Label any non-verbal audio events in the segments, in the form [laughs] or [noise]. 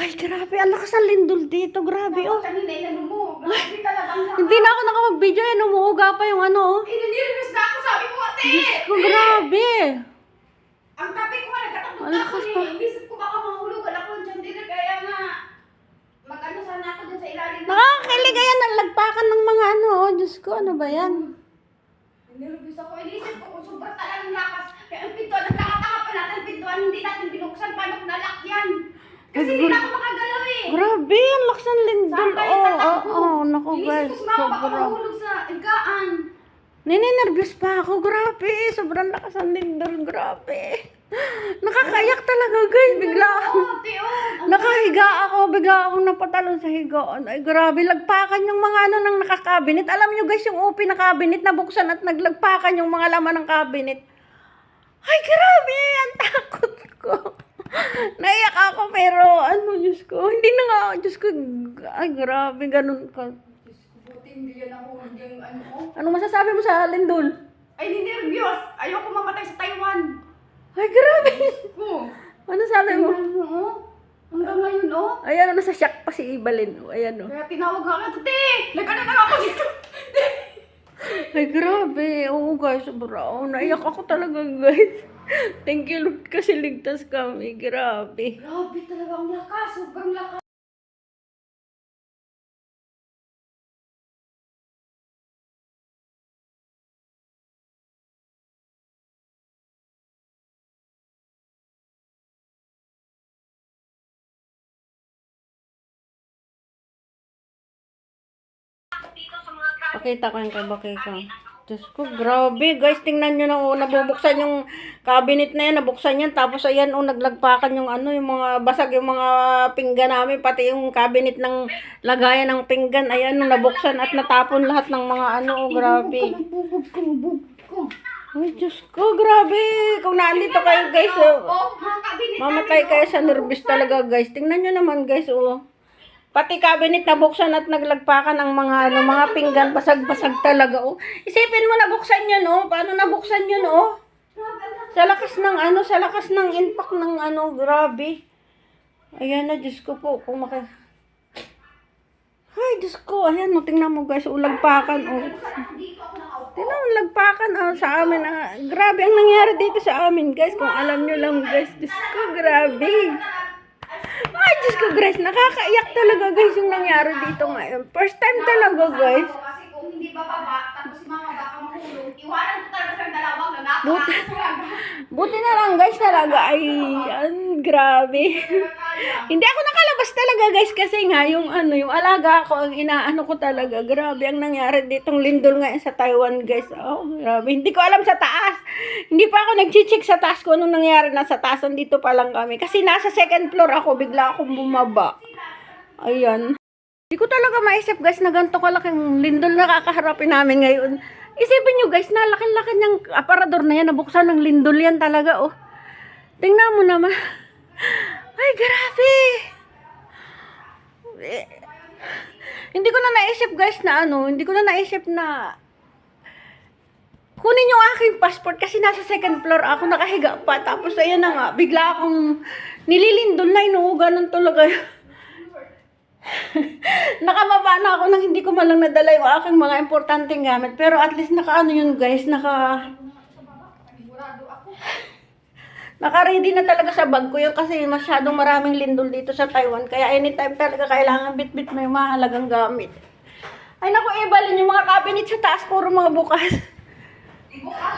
Ay, grabe. Ang lakas ng lindol dito. Grabe, oh. Kanina inano mo. Grabe talagang lakas. Hindi na ako nakapag-video. Yan, umuuga pa yung ano, oh. Inanirvis na ako, sabi ko, ate! Oh, grabe. Ang tabi ko nagkatakot Ang na ako lakas eh. pa. Inisip ko baka mahulugan ako ng chandelier, kaya nga, mag-ano sana ako dun sa ilalim. Nakakakilig. Ayan, nalagpakan ng mga ano, oh. Diyos ko, ano ba yan? Nirvis ako, inisip ko kung sobrang talagang lakas. Kaya ang pintuan, nagkakataka pa natin pintuan, hindi natin binuksan, paano kung nalak yan? Kasi hindi na ako makagalaw eh. Grabe, ang lakas ng lindol. Saan tayo Oh, oh, tatakbo? oh. Naku, Inisip guys. ko sumama baka Sobra. mahulog sa higaan. Nininervous pa ako. Grabe. Sobrang lakas ng lindol. Grabe. Nakakayak talaga, guys. Bigla ako. Oo, oh. Ang- Nakahiga ako, bigla akong napatalon sa higaan. Ay, grabe, lagpakan yung mga ano ng nakakabinet. Alam nyo guys, yung OP na cabinet, nabuksan at naglagpakan yung mga laman ng cabinet. Ay, grabe, ang takot ko. Naiyak ako, pero ano, Diyos ko, hindi na nga, Diyos ko, ay, grabe, ganun ka. Diyos ko, buti hindi yan nahulog yung ano ko. Ano masasabi mo sa lindol? Ay, hindi nervyos. Ayoko mamatay sa Taiwan. Ay, grabe. Ko. Ano sabi mo? Mo, oh. Hanggang ngayon, oh. Ayan, nasa shock pa si Ibalin. Oh, ayan, oh. Kaya tinawag ako, Te! Nagkano na ako dito. Ay, grabe. Oo, guys. Sobra. Oh, naiyak ako talaga, guys. Thank you, Lord, kasi ligtas kami. Grabe. Grabe talaga ang lakas. Sobrang lakas. Pakita ko yung kabaki ko. Diyos ko, grabe. Guys, tingnan nyo na, oh, nabubuksan yung cabinet na yan. Nabuksan yan. Tapos, ayan, oh, naglagpakan yung ano, yung mga basag, yung mga pinggan namin. Pati yung cabinet ng lagayan ng pinggan. Ayan, oh, nabuksan at natapon lahat ng mga ano, oh, grabe. Bubog ko, bubog ko. Ay, Diyos ko, grabe. Kung nandito kayo, guys, oh, Oh, Mamatay kayo oh. sa nervous talaga, guys. Tingnan nyo naman, guys, oh. Pati cabinet nabuksan at naglagpakan ng mga ano, mga pinggan, basag-basag talaga, oh. Isipin mo nabuksan yun, oh. Paano nabuksan yun, oh? Ang. Sa lakas ng ano, sa lakas ng impact ng ano, grabe. Ayan na, Diyos ko po, kung maki... Ay, Diyos ko, ayan, oh, tingnan mo, guys, oh, lagpakan, oh. Nakaupo. Tingnan mo, lagpakan, oh, sa amin, ah. Grabe ang nangyari dito sa amin, guys. Kung alam nyo lang, guys, Diyos ko, grabe. Diyos ko, guys, nakakaiyak talaga, guys, yung nangyari dito ngayon. First time talaga, guys. Kasi kung hindi tapos si mama baka mahulog, iwanan ko talaga sa dalawang nagkakakas Buti. Buti na lang, guys, talaga. Ay, an, grabe. Hindi ako nakalabas talaga, guys, kasi nga, yung ano, yung alaga ko, ang inaano ko talaga. Grabe ang nangyari ditong lindol ngayon sa Taiwan, guys. Oh, grabe. Hindi ko alam sa taas. Hindi pa ako nag-check sa taas kung anong nangyari na sa taas. Nandito pa lang kami. Kasi nasa second floor ako, bigla akong bumaba. Ayan. Hindi ko talaga maisip, guys, na ganito kalaking lindol na kakaharapin namin ngayon. Isipin nyo, guys, na laki-laki niyang aparador na yan. Nabuksan ng lindol yan talaga, oh. Tingnan mo naman. [laughs] Ay, grabe. Eh, hindi ko na naisip, guys, na ano, hindi ko na naisip na kunin yung aking passport kasi nasa second floor ako nakahiga pa. Tapos, ayan na nga, bigla akong nililindol na inuuga ng talaga. [laughs] Nakababa na ako nang hindi ko malang nadala yung aking mga importanteng gamit. Pero at least naka ano yun guys, naka [laughs] naka-ready na talaga sa bag ko yun kasi masyadong maraming lindol dito sa Taiwan. Kaya anytime talaga kailangan bit-bit mo yung mahalagang gamit. Ay naku, ibalin yung mga cabinet sa taas, puro mga bukas. [laughs] Ibo ka.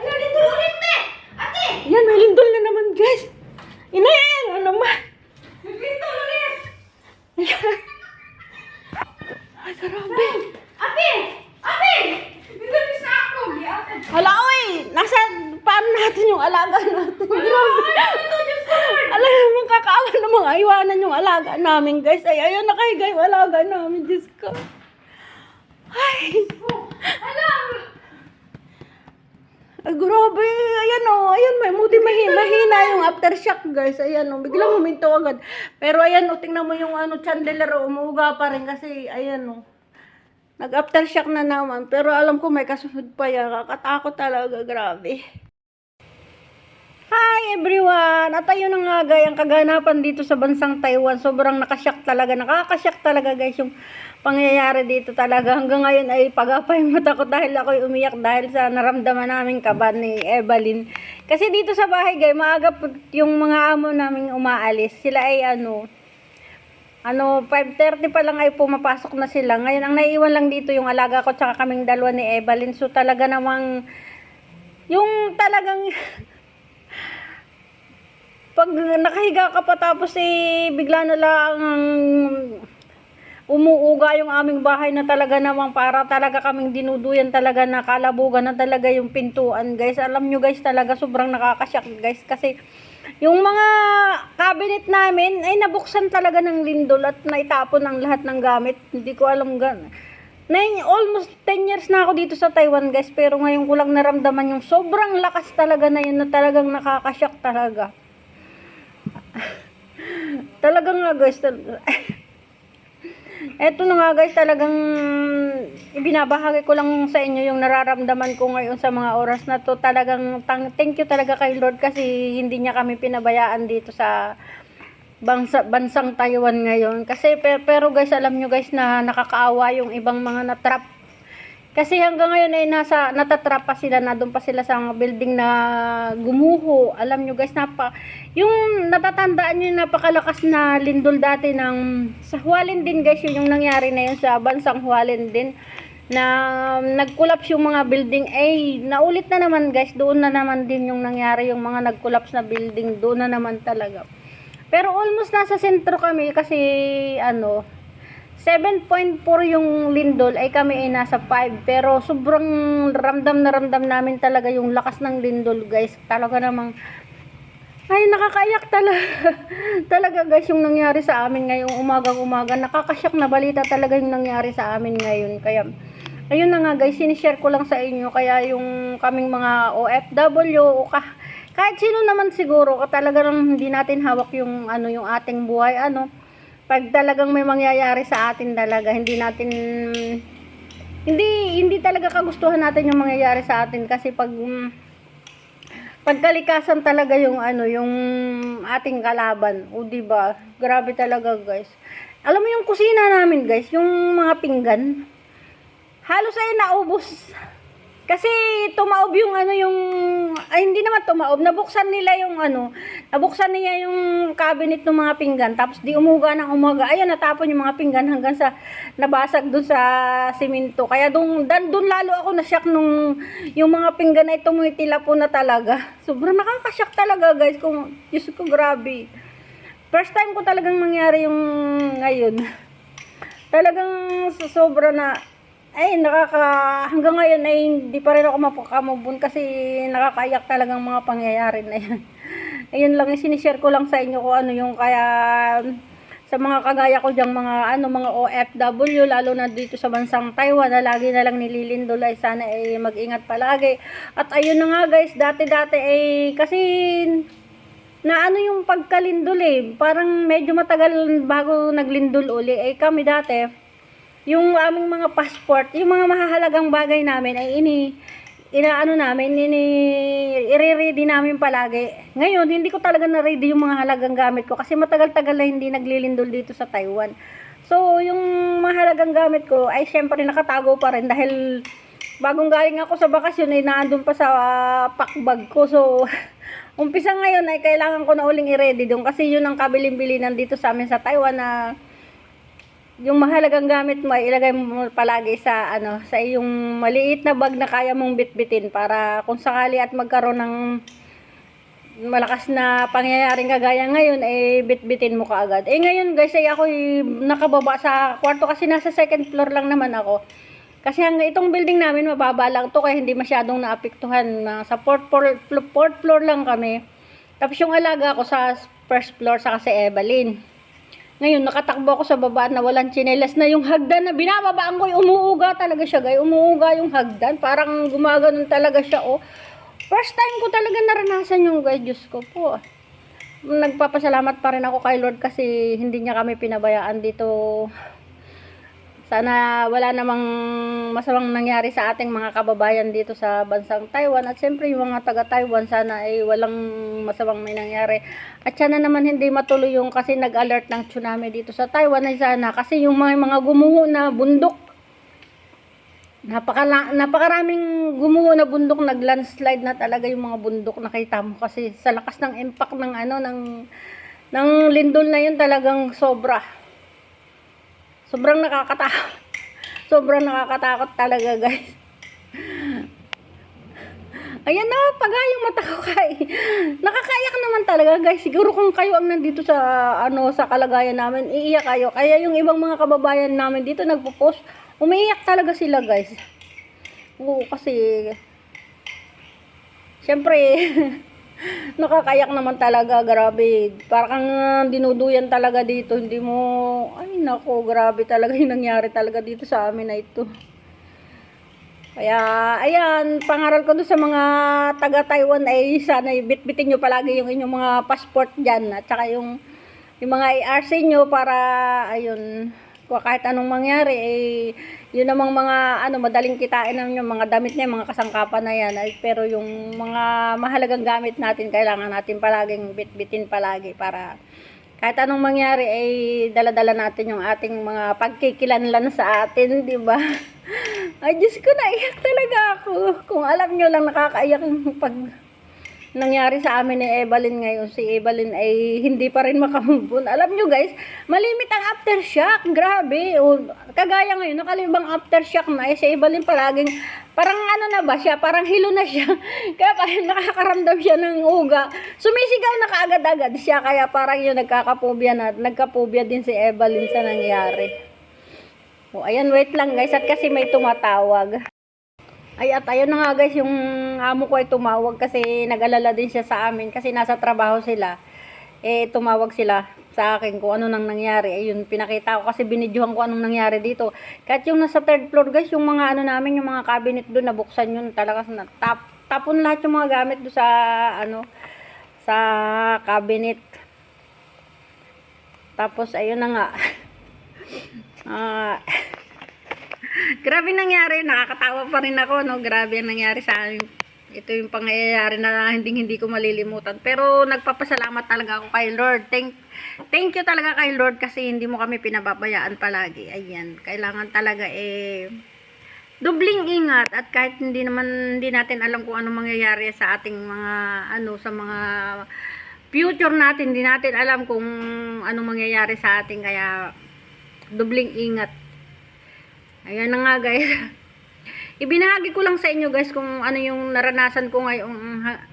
Ano, dito ulit, te! Ate! Yan, may lindol na naman guys. Inayan, ano naman. Dito ulit! Ay, grabe. Ate! Ate! Binalis na ako! Hala, oy! Nasa, paano natin yung alaga natin? Grabe. Alam mo, kakaawa na mga iwanan yung alaga namin, guys. Ay, ayun, nakahiga yung alaga namin, Diyos ko. Ay, Alam! Ay, grabe. Ayan, oh. Ayan, may muti mahi, mahina yung aftershock, guys. Ayan, oh. Biglang huminto agad. Pero, ayan, oh. Tingnan mo yung ano, chandelier, oh. Umuuga pa rin kasi, ayan, oh. Nag-aftershock na naman. Pero alam ko may kasunod pa yan. Kakatakot talaga. Grabe. Hi everyone! At ayun na nga guys, ang kaganapan dito sa bansang Taiwan, sobrang nakasyak talaga, nakakasyak talaga guys yung pangyayari dito talaga. Hanggang ngayon ay pagapay mata ko dahil ako'y umiyak dahil sa naramdaman namin kaban ni Evelyn. Kasi dito sa bahay guys, maaga yung mga amo namin umaalis. Sila ay ano, ano, 5.30 pa lang ay pumapasok na sila. Ngayon, ang naiiwan lang dito yung alaga ko tsaka kaming dalawa ni Evelyn. So talaga namang, yung talagang pag nakahiga ka pa tapos eh bigla na lang umuuga yung aming bahay na talaga namang para talaga kaming dinuduyan talaga na kalabugan na talaga yung pintuan guys. Alam nyo guys talaga sobrang nakakasyak guys kasi yung mga cabinet namin ay nabuksan talaga ng lindol at naitapon ang lahat ng gamit. Hindi ko alam gan Nine, almost 10 years na ako dito sa Taiwan guys pero ngayon ko lang naramdaman yung sobrang lakas talaga na yun na talagang nakakasyak talaga talagang nga guys tal- [laughs] eto na nga guys talagang ibinabahagi ko lang sa inyo yung nararamdaman ko ngayon sa mga oras na to. Talagang thank you talaga kay Lord kasi hindi niya kami pinabayaan dito sa bangsa, bansang Taiwan ngayon. Kasi pe- pero guys alam nyo guys na nakakaawa yung ibang mga natrap kasi hanggang ngayon ay nasa natatrap pa sila na doon pa sila sa mga building na gumuho. Alam nyo guys, napa, yung natatandaan yung napakalakas na lindol dati ng sa Hualien din guys, yun yung nangyari na yun sa bansang Hualien din na nag-collapse yung mga building ay naulit na naman guys doon na naman din yung nangyari yung mga nag-collapse na building doon na naman talaga pero almost nasa sentro kami kasi ano 7.4 yung lindol ay kami ay nasa 5 pero sobrang ramdam na ramdam namin talaga yung lakas ng lindol guys. Talaga namang ay nakakaiyak talaga. [laughs] Talaga guys yung nangyari sa amin ngayong umagang umaga nakakasyak na balita talaga yung nangyari sa amin ngayon. Kaya ayun na nga guys sinishare ko lang sa inyo. Kaya yung kaming mga OFW o ka, kahit sino naman siguro talaga nang hindi natin hawak yung ano yung ating buhay ano pag talagang may mangyayari sa atin talaga, hindi natin hindi hindi talaga kagustuhan natin yung mangyayari sa atin kasi pag mm, pagkalikasan talaga yung ano, yung ating kalaban. O di ba? Grabe talaga, guys. Alam mo yung kusina namin, guys, yung mga pinggan. Halos ay naubos. Kasi tumaob yung ano yung ay hindi naman tumaob, nabuksan nila yung ano, nabuksan niya yung cabinet ng mga pinggan tapos di umuga ng umaga. Ayun natapon yung mga pinggan hanggang sa nabasag dun sa simento. Kaya dan, dun lalo ako nasyak nung yung mga pinggan ay tumitila po na talaga. Sobrang nakakasyak talaga guys kung Diyos ko grabe. First time ko talagang mangyari yung ngayon. Talagang sobra na ay nakaka hanggang ngayon ay hindi pa rin ako mapakamubun kasi nakakaiyak talagang mga pangyayari na yan. [laughs] Ayun lang sinishare ko lang sa inyo kung ano yung kaya sa mga kagaya ko diyang mga ano mga OFW lalo na dito sa bansang Taiwan na lagi na lang nililindol ay sana ay mag-ingat palagi. At ayun na nga guys, dati-dati ay kasi na ano yung pagkalindol eh, parang medyo matagal bago naglindol uli. Eh kami dati, yung aming mga passport, yung mga mahahalagang bagay namin ay ini inaano namin, ini i-ready namin palagi. Ngayon, hindi ko talaga na-ready yung mga halagang gamit ko kasi matagal-tagal na hindi naglilindol dito sa Taiwan. So, yung mahalagang gamit ko ay syempre nakatago pa rin dahil bagong galing ako sa bakasyon ay naandun pa sa uh, packbag ko. So, [laughs] umpisa ngayon ay kailangan ko na uling i-ready doon kasi yun ang kabilin-bilinan dito sa amin sa Taiwan na yung mahalagang gamit mo ay ilagay mo palagi sa ano sa iyong maliit na bag na kaya mong bitbitin para kung sakali at magkaroon ng malakas na pangyayaring kagaya ngayon eh bitbitin mo kaagad. Eh ngayon guys ay ako nakababa sa kwarto kasi nasa second floor lang naman ako. Kasi hanggang itong building namin mababa lang to kaya hindi masyadong naapektuhan na sa fourth floor, fourth floor lang kami. Tapos yung alaga ko sa first floor sa kasi Evelyn. Ngayon, nakatakbo ako sa baba na walang chinelas na yung hagdan na binababaan ko, umuuga talaga siya, guys. Umuuga yung hagdan. Parang gumaganon talaga siya, oh. First time ko talaga naranasan yung guys, Diyos ko po. Nagpapasalamat pa rin ako kay Lord kasi hindi niya kami pinabayaan dito Sana wala namang masamang nangyari sa ating mga kababayan dito sa bansang Taiwan. At siyempre yung mga taga Taiwan sana ay walang masamang may nangyari. At sana naman hindi matuloy yung kasi nag-alert ng tsunami dito sa Taiwan ay sana. Kasi yung mga, mga gumuho na bundok Napaka napakaraming gumuho na bundok nag-landslide na talaga yung mga bundok nakita mo kasi sa lakas ng impact ng ano ng ng lindol na yun talagang sobra. Sobrang nakakatakot. Sobrang nakakatakot talaga, guys. Ayan na, pagay yung mata ko kay. Nakakaiyak naman talaga, guys. Siguro kung kayo ang nandito sa ano sa kalagayan namin, iiyak kayo. Kaya yung ibang mga kababayan namin dito nagpo-post, umiiyak talaga sila, guys. Oo, kasi Siyempre, [laughs] nakakayak naman talaga, grabe. Parang uh, dinuduyan talaga dito, hindi mo, ay nako, grabe talaga [laughs] yung nangyari talaga dito sa amin na ito. Kaya, ayan, pangaral ko doon sa mga taga-Taiwan ay sana bit-bitin nyo palagi yung inyong mga passport dyan at saka yung, yung mga ARC nyo para, ayun, kahit anong mangyari, eh, yun namang mga, ano, madaling kitain ng yung mga damit na yan, mga kasangkapan na yan. Ay, pero yung mga mahalagang gamit natin, kailangan natin palaging bit-bitin palagi para kahit anong mangyari, ay dala-dala natin yung ating mga pagkikilanlan sa atin, di ba? [laughs] Ay, Diyos ko, naiyak talaga ako. Kung alam nyo lang, nakakaiyak yung pag nangyari sa amin ni Evelyn ngayon. Si Evelyn ay hindi pa rin makamubun. Alam nyo guys, malimit ang aftershock. Grabe. O, kagaya ngayon, nakalibang aftershock na. Eh, si Evelyn palaging, parang ano na ba siya? Parang hilo na siya. [laughs] Kaya parang nakakaramdam siya ng uga. Sumisigaw na kaagad-agad siya. Kaya parang yun, nagkakapubya na. Nagkapubya din si Evelyn sa nangyari. O, ayan, wait lang guys. At kasi may tumatawag. Ay, at ayun na nga guys, yung amo ko ay tumawag kasi nag-alala din siya sa amin kasi nasa trabaho sila. Eh, tumawag sila sa akin kung ano nang nangyari. Ayun, pinakita ko kasi binidyohan ko anong nangyari dito. Kahit yung nasa third floor guys, yung mga ano namin, yung mga cabinet doon, nabuksan yun talaga. Tap, tapon lahat yung mga gamit doon sa, ano, sa cabinet. Tapos, ayun na nga. [laughs] Ah, [laughs] Grabe nangyari, nakakatawa pa rin ako, no? Grabe ang nangyari sa amin. Ito yung pangyayari na hindi hindi ko malilimutan. Pero nagpapasalamat talaga ako kay Lord. Thank Thank you talaga kay Lord kasi hindi mo kami pinababayaan palagi. Ayan, kailangan talaga eh dubling ingat at kahit hindi naman hindi natin alam kung ano mangyayari sa ating mga ano sa mga future natin, hindi natin alam kung ano mangyayari sa ating kaya dubling ingat. Ayan na nga guys. [laughs] Ibinahagi ko lang sa inyo guys kung ano yung naranasan ko ngayon. ha-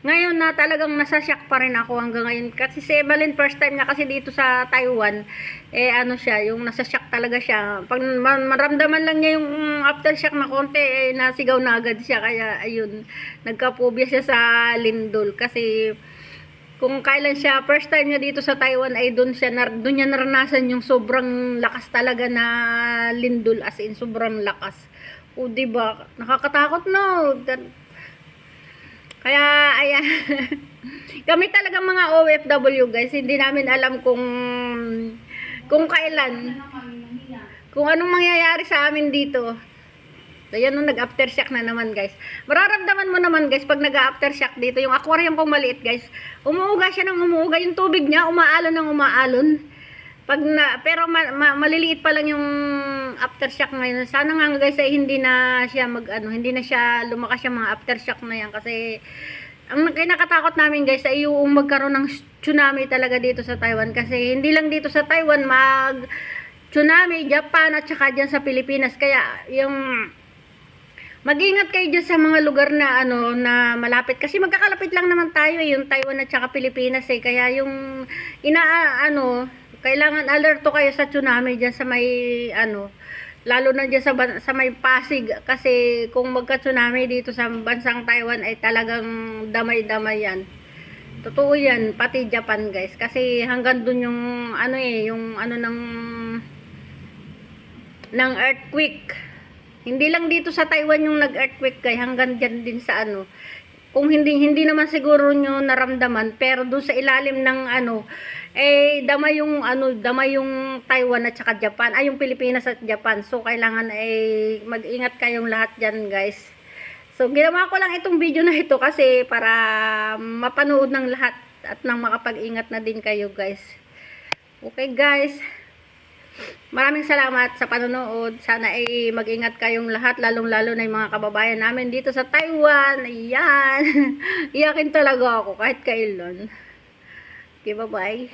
Ngayon na talagang nasa-shock pa rin ako hanggang ngayon. Kasi si Evelyn first time niya kasi dito sa Taiwan. Eh ano siya, yung nasa-shock talaga siya. Pag ma- maramdaman lang niya yung aftershock na konti, eh nasigaw na agad siya. Kaya ayun, nagkapobya siya sa lindol. Kasi kung kailan siya first time niya dito sa Taiwan ay doon siya nar doon niya naranasan yung sobrang lakas talaga na lindol as in sobrang lakas. O ba? Nakakatakot no. Kaya ayan. [laughs] Kami talaga mga OFW guys, hindi namin alam kung kung kailan kung anong mangyayari sa amin dito. Ayan nung nag-aftershock na naman guys. Mararamdaman mo naman guys pag nag-aftershock dito. Yung aquarium kong maliit guys. Umuuga siya ng umuuga. Yung tubig niya umaalon ng umaalon. Pag na, pero ma, ma- maliliit pa lang yung aftershock ngayon. Sana nga guys ay hindi na siya mag ano, hindi na siya lumakas yung mga aftershock na yan. Kasi ang kinakatakot namin guys ay yung magkaroon ng tsunami talaga dito sa Taiwan. Kasi hindi lang dito sa Taiwan mag tsunami, Japan at saka dyan sa Pilipinas. Kaya yung Mag-ingat kayo dyan sa mga lugar na ano na malapit. Kasi magkakalapit lang naman tayo eh, yung Taiwan at saka Pilipinas eh. Kaya yung ina ano kailangan alerto kayo sa tsunami dyan sa may ano lalo na dyan sa, sa may Pasig. Kasi kung magka-tsunami dito sa bansang Taiwan ay talagang damay-damay yan. Totoo yan pati Japan guys. Kasi hanggang dun yung ano eh yung ano ng ng earthquake. Hindi lang dito sa Taiwan yung nag-earthquake kay hanggang dyan din sa ano. Kung hindi hindi naman siguro nyo naramdaman pero doon sa ilalim ng ano eh dama yung ano dama yung Taiwan at saka Japan. Ay, yung Pilipinas at Japan. So, kailangan ay mag-ingat kayong lahat dyan, guys. So, ginawa ko lang itong video na ito kasi para mapanood ng lahat at nang makapag-ingat na din kayo, guys. Okay, guys. Maraming salamat sa panonood. Sana ay mag-ingat kayong lahat, lalong-lalo na yung mga kababayan namin dito sa Taiwan. Ayan. [laughs] Iyakin talaga ako kahit kailan. Okay, bye-bye.